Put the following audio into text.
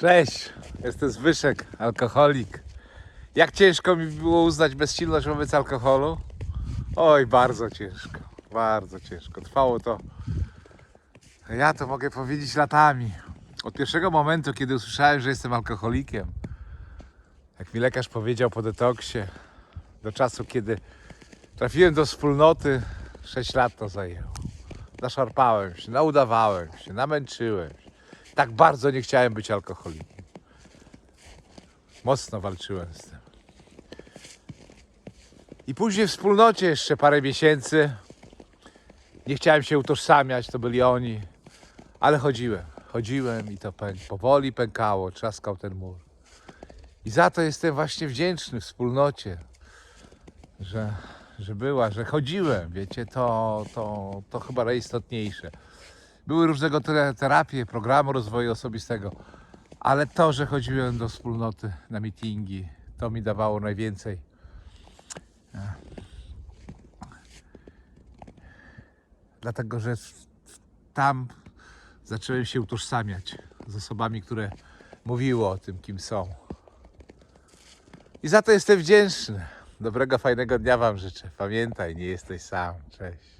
Cześć, jestem Zbyszek, alkoholik. Jak ciężko mi było uznać bezsilność wobec alkoholu? Oj, bardzo ciężko, bardzo ciężko. Trwało to, ja to mogę powiedzieć latami. Od pierwszego momentu, kiedy usłyszałem, że jestem alkoholikiem, jak mi lekarz powiedział po detoksie, do czasu, kiedy trafiłem do wspólnoty, 6 lat to zajęło. Zaszarpałem się, naudawałem się, namęczyłem się. Tak bardzo nie chciałem być alkoholikiem. Mocno walczyłem z tym. I później w wspólnocie jeszcze parę miesięcy. Nie chciałem się utożsamiać, to byli oni. Ale chodziłem, chodziłem i to pęk, powoli pękało, trzaskał ten mur. I za to jestem właśnie wdzięczny wspólnocie, że, że była, że chodziłem, wiecie, to, to, to chyba najistotniejsze. Były różnego te- terapie, programy rozwoju osobistego, ale to, że chodziłem do wspólnoty na meetingi, to mi dawało najwięcej. Dlatego, że tam zacząłem się utożsamiać z osobami, które mówiły o tym, kim są. I za to jestem wdzięczny. Dobrego, fajnego dnia Wam życzę. Pamiętaj, nie jesteś sam. Cześć.